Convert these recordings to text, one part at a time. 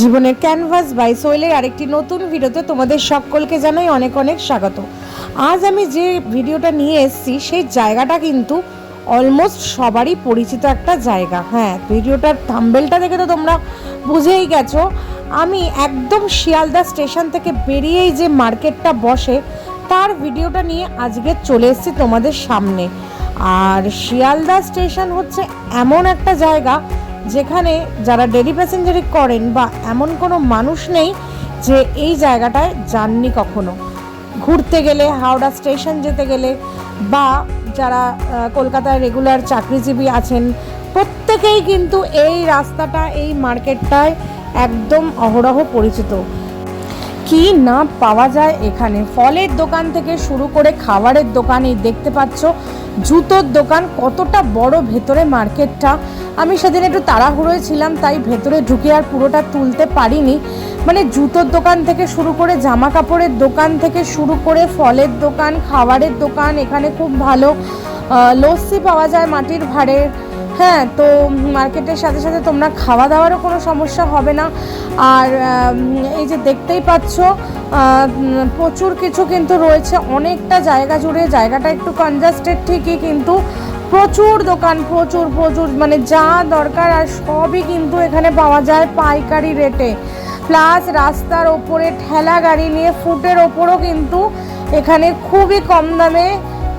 জীবনের canvas by সোয়েলের আরেকটি নতুন ভিডিওতে তোমাদের সকলকে জানাই অনেক অনেক স্বাগত। আজ আমি যে ভিডিওটা নিয়ে এসেছি, সেই জায়গাটা কিন্তু অলমোস্ট সবারই পরিচিত একটা জায়গা। হ্যাঁ ভিডিওটার থাম্বেলটা দেখে তো তোমরা বুঝেই গেছো। আমি একদম শিয়ালদা স্টেশন থেকে বেরিয়েই যে মার্কেটটা বসে, তার ভিডিওটা নিয়ে আজকে চলে এসেছি তোমাদের সামনে। আর শিয়ালদা স্টেশন হচ্ছে এমন একটা জায়গা যেখানে যারা ডেলি প্যাসেঞ্জারি করেন বা এমন কোনো মানুষ নেই যে এই জায়গাটায় যাননি কখনো। ঘুরতে গেলে, হাওড়া স্টেশন যেতে গেলে বা যারা কলকাতায় রেগুলার চাকরিজীবী আছেন, প্রত্যেকেই কিন্তু এই রাস্তাটা, এই মার্কেটটায় একদম অহরহ পরিচিত। কি না পাওয়া যায় এখানে? ফলের দোকান থেকে শুরু করে খাবারের দোকান দেখতে পাচ্ছ। জুতোর দোকান কতটা বড় ভেতরে মার্কেটটা। আমি সেদিন একটু তাড়াহুড়োয় ছিলাম, তাই ভেতরে ঢুকে আর পুরোটা তুলতে পারিনি। মানে জুতোর দোকান থেকে শুরু করে জামা কাপড়ের দোকান থেকে শুরু করে ফলের দোকান, খাবারের দোকান, এখানে খুব ভালো লস্যি পাওয়া যায় মাটির ভাড়ের হ্যাঁ তো মার্কেটের সাথে সাথে তোমরা খাওয়া দাওয়ারও কোনো সমস্যা হবে না। আর এই যে দেখতেই পাচ্ছ প্রচুর কিছু কিন্তু রয়েছে। অনেকটা জায়গা জুড়ে, জায়গাটা একটু কনজাস্টেড ঠিকই কিন্তু প্রচুর দোকান, প্রচুর প্রচুর মানে যা দরকার আর সবই কিন্তু এখানে পাওয়া যায় পাইকারি রেটে। প্লাস রাস্তার ওপরে ঠেলা গাড়ি নিয়ে ফুটের ওপরও কিন্তু এখানে খুবই কম দামে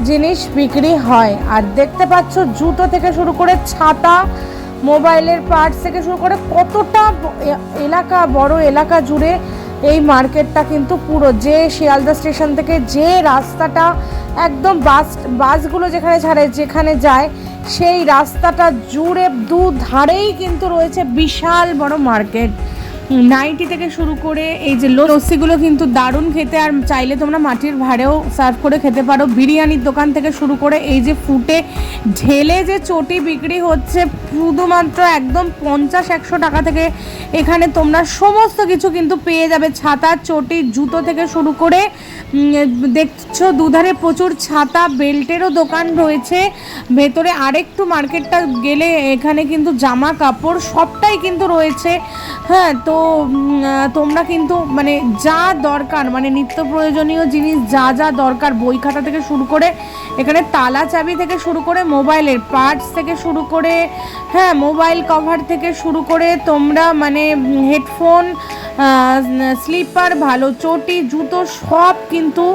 জিনিস বিক্রি হয়। আর দেখতে পাচ্ছ জুতো থেকে শুরু করে ছাতা, মোবাইলের পার্টস থেকে শুরু করে কতটা এলাকা, বড় এলাকা জুড়ে এই মার্কেটটা কিন্তু পুরো। যে শিয়ালদা স্টেশন থেকে যে রাস্তাটা একদম বাস, বাসগুলো যেখানে ছাড়ে, যেখানে যায়, সেই রাস্তাটা জুড়ে দু ধারেই কিন্তু রয়েছে বিশাল বড় মার্কেট। নাইটি থেকে শুরু করে এই যে লস্যিগুলো কিন্তু দারুণ খেতে, আর চাইলে তোমরা মাটির ভাড়েও সার্ভ করে খেতে পারো। বিরিয়ানির দোকান থেকে শুরু করে এই যে ফুটে ঢেলে যে চটি বিক্রি হচ্ছে, শুধুমাত্র একদম পঞ্চাশ একশো টাকা থেকে এখানে তোমরা সমস্ত কিছু কিন্তু পেয়ে যাবে। ছাতা, চটি, জুতো থেকে শুরু করে দেখছ দুধারে প্রচুর ছাতা, বেল্টেরও দোকান রয়েছে। ভেতরে আরেকটু মার্কেটটা গেলে এখানে কিন্তু জামা কাপড় সবটাই কিন্তু রয়েছে। হ্যাঁ তো তোমরা কিন্তু মানে যা দরকার মানে নিত্য প্রয়োজনীয় জিনিস যা যা দরকার, বই খাতা থেকে শুরু করে, এখানে তালা চাবি থেকে শুরু করে, মোবাইলের পার্টস থেকে শুরু করে হ্যাঁ মোবাইল কভার থেকে শুরু করে তোমরা মানে হেডফোন স্লিপার, ভালো চটি, জুতো সব কিন্তু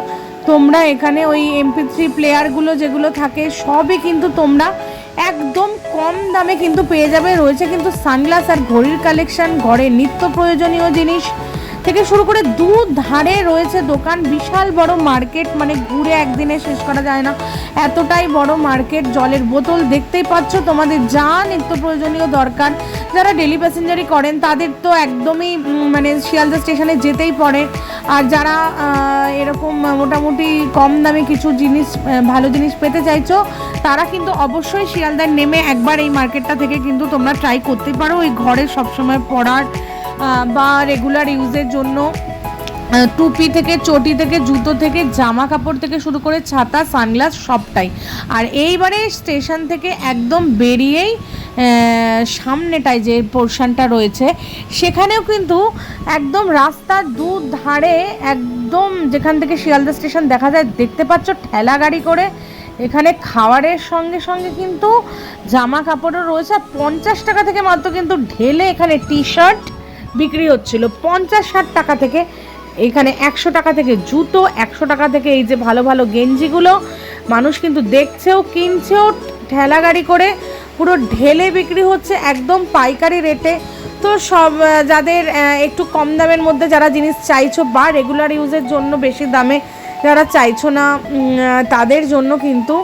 তোমরা এখানে ওই এমপি থ্রি প্লেয়ারগুলো যেগুলো থাকে, সবই কিন্তু তোমরা একদম কম দামে কিন্তু পেয়ে যাবে। রয়েছে কিন্তু সানগ্লাস আর ঘড়ির কালেকশন ঘরে নিত্য প্রয়োজনীয় জিনিস। থেকে শুরু করে দু ধারে রয়েছে দোকান, বিশাল বড় মার্কেট মানে ঘুরে একদিনে শেষ করা যায় না। এতটাই বড় মার্কেট, জলের বোতল দেখতেই পাচ্ছ, তোমাদের যা নিত্য প্রয়োজনীয় দরকার। যারা ডেলি প্যাসেঞ্জারি করেন, তাদের তো একদমই মানে শিয়ালদা স্টেশনে যেতেই পড়ে। আর যারা এরকম মোটামুটি কম দামে কিছু জিনিস ভালো জিনিস পেতে চাইছো, তারা কিন্তু অবশ্যই শিয়ালদায় নেমে একবার এই মার্কেটটা থেকে কিন্তু তোমরা ট্রাই করতে পারো। ওই ঘরে সবসময় পড়ার বা রেগুলার ইউজের জন্য টুপি থেকে, চটি থেকে, জুতো থেকে, জামা কাপড় থেকে শুরু করে ছাতা সানগ্লাস সবটাই। আর এইবারে স্টেশন থেকে একদম বেরিয়েই সামনেটায় যে পোর্শনটা রয়েছে, সেখানেও কিন্তু একদম রাস্তার দু ধারে একদম যেখান থেকে শিয়ালদা স্টেশন দেখা যায়, দেখতে পাচ্ছ ঠেলা গাড়ি করে। এখানে খাবারের সঙ্গে সঙ্গে কিন্তু জামা কাপড়ও রয়েছে, আর পঞ্চাশ টাকা থেকে মাত্র কিন্তু ঢেলে এখানে টি শার্ট বিক্রি হচ্ছিল। পঞ্চাশ ষাট টাকা থেকে এখানে একশো টাকা থেকে জুতো, একশো টাকা থেকে এই যে ভালো ভালো গেঞ্জিগুলো, মানুষ কিন্তু দেখছেও, কিনছেও, ঠেলা গাড়ি করে পুরো ঢেলে বিক্রি হচ্ছে একদম পাইকারি রেটে। তো সব যাদের একটু কম দামের মধ্যে যারা জিনিস চাইছো বা রেগুলার ইউজের জন্য বেশি দামে যারা চাইছো না তাদের জন্য কিন্তু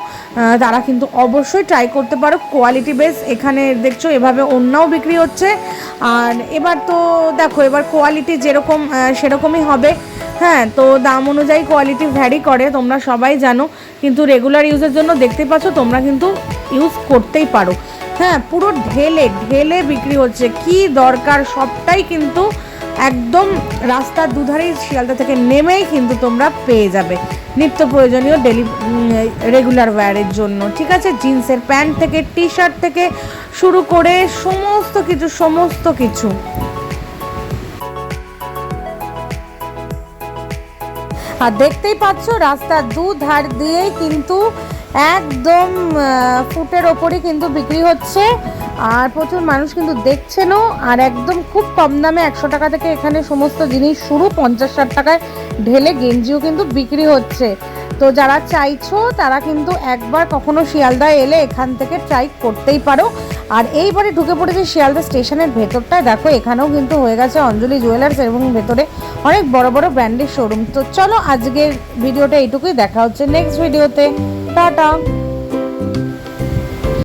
তারা কিন্তু অবশ্যই ট্রাই করতে পারো। কোয়ালিটি বেস এখানে দেখছ, এভাবে অন্যও বিক্রি হচ্ছে। আর এবার তো দেখো, এবার কোয়ালিটি যেরকম সেরকমই হবে। হ্যাঁ তো দাম অনুযায়ী কোয়ালিটি ভ্যারি করে, তোমরা সবাই জানো। কিন্তু রেগুলার ইউজের জন্য দেখতে পাচ্ছ, তোমরা কিন্তু ইউজ করতেই পারো। হ্যাঁ পুরো ঢেলে ঢেলে বিক্রি হচ্ছে। কি দরকার? সবটাই কিন্তু একদম রাস্তার দুধারেই শিয়ালদা থেকে নেমেই কিন্তু তোমরা পেয়ে যাবে। নিত্য প্রয়োজনীয় ডেলি রেগুলার ওয়্যারের জন্য, ঠিক আছে? জিন্সের প্যান্ট থেকে টি শার্ট থেকে শুরু করে সমস্ত কিছু সমস্ত কিছু। আর দেখতেই পাচ্ছ, রাস্তার দু ধার দিয়েই কিন্তু একদম ফুটের ওপরই কিন্তু বিক্রি হচ্ছে। আর প্রচুর মানুষ কিন্তু দেখছেনও, আর একদম খুব কম দামে একশো টাকা থেকে এখানে সমস্ত জিনিস শুরু, পঞ্চাশ ষাট টাকায় ঢেলে গেঞ্জিও কিন্তু বিক্রি হচ্ছে। তো যারা চাইছো, তারা কিন্তু একবার কখনো শিয়ালদা এলে এখান থেকে ট্রাই করতেই পারো। আর এইবারে ঢুকে পড়েছে শিয়ালদা স্টেশনের ভেতরটায়। দেখো, এখানেও কিন্তু হয়ে গেছে অঞ্জলি জুয়েলার্স এবং ভেতরে অনেক বড় বড় ব্র্যান্ডের শোরুম তো চলো, আজকের ভিডিওটা এইটুকুই। দেখা হচ্ছে নেক্সট ভিডিওতে টাটা।